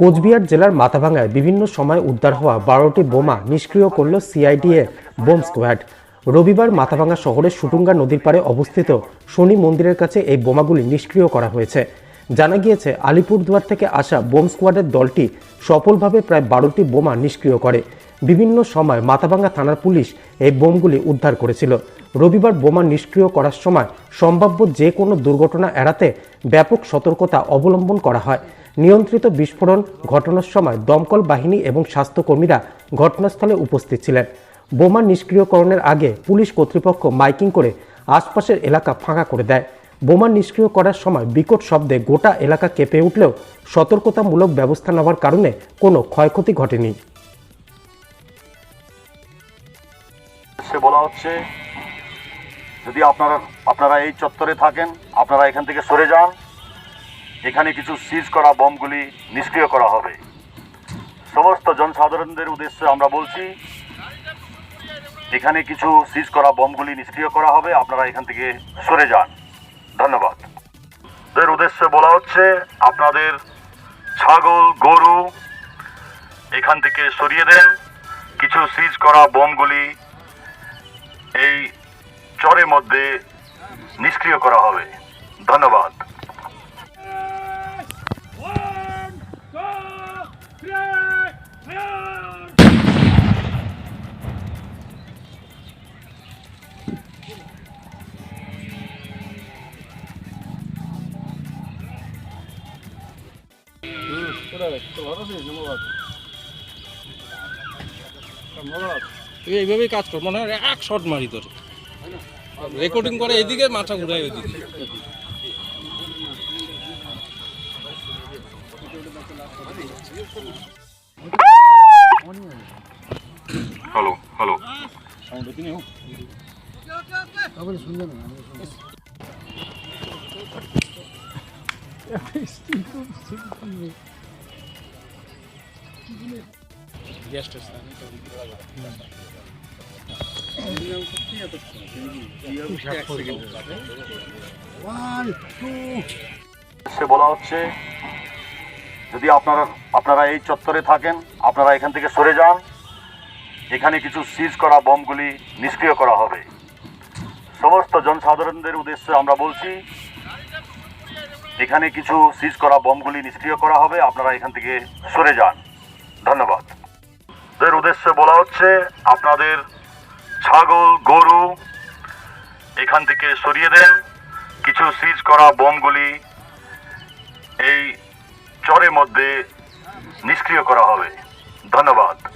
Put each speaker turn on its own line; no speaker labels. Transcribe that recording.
কোচবিহার জেলার মাথাভাঙ্গায় বিভিন্ন সময় উদ্ধার হওয়া বারোটি বোমা নিষ্ক্রিয় করল সিআইডিএ বোম স্কোয়াড। রবিবার মাথাভাঙ্গা শহরের সুটুঙ্গা নদীর পাড়ে অবস্থিত শনি মন্দিরের কাছে এই বোমাগুলি নিষ্ক্রিয় করা হয়েছে। জানা গিয়েছে, আলিপুরদুয়ার থেকে আসা বোম স্কোয়াডের দলটি সফলভাবে প্রায় বারোটি বোমা নিষ্ক্রিয় করে। বিভিন্ন সময় মাথাভাঙ্গা থানার পুলিশ এই বোমগুলি উদ্ধার করেছিল। রবিবার বোমা নিষ্ক্রিয় করার সময় সম্ভাব্য যে কোনো দুর্ঘটনা এড়াতে ব্যাপক সতর্কতা অবলম্বন করা হয়। নিয়ন্ত্রিত বিস্ফোরণ ঘটনার সময় দমকল বাহিনী এবং স্বাস্থ্যকর্মীরা ঘটনাস্থলে উপস্থিত ছিলেন। বোমা নিষ্ক্রিয়করণের আগে পুলিশ কর্তৃপক্ষ মাইকিং করে আশপাশের এলাকা ফাঁকা করে দেয়। বোমা নিষ্ক্রিয় করার সময় বিকট শব্দে গোটা এলাকা কেঁপে উঠলেও সতর্কতামূলক ব্যবস্থা নেওয়ার কারণে কোনো ক্ষয়ক্ষতি ঘটেনি।
বলা হচ্ছে, যদি আপনারা আপনারা এই চত্বরে থাকেন, আপনারা এখান থেকে সরে যান। এখানে কিছু সিজ করা বমগুলি নিষ্ক্রিয় করা হবে। সমস্ত জনসাধারণদের উদ্দেশ্যে আমরা বলছি, এখানে কিছু সিজ করা বমগুলি নিষ্ক্রিয় করা হবে, আপনারা এখান থেকে সরে যান। ধন্যবাদ। এর উদ্দেশ্যে বলা হচ্ছে, আপনাদের ছাগল, গরু এখান থেকে সরিয়ে দেন। কিছু সিজ করা বমগুলি এই চরের মধ্যে নিষ্ক্রিয় করা হবে। ধন্যবাদ।
তুই এইভাবেই কাজ কর মনে হয় এক শট মারি তোর। রেকর্ডিং করে এদিকে মাথা ঘুরাই ওইদিকে
হ্যালো হ্যালো সে বলা হচ্ছে, যদি আপনারা আপনারা এই চত্বরে থাকেন, আপনারা এখান থেকে সরে যান, এখানে কিছু সিজ করা বমগুলি নিষ্ক্রিয় করা হবে। সমস্ত জনসাধারণদের উদ্দেশ্যে আমরা বলছি, এখানে কিছু সিজ করা বমগুলি নিষ্ক্রিয় করা হবে, আপনারা এখান থেকে সরে যান। ধন্যবাদ। এর উদ্দেশ্যে বলা হচ্ছে, আপনাদের ছাগল, গরু এখান থেকে সরিয়ে দেন। কিছু সিজ করা বোমগুলি এই চরের মধ্যে নিষ্ক্রিয় করা হবে। ধন্যবাদ।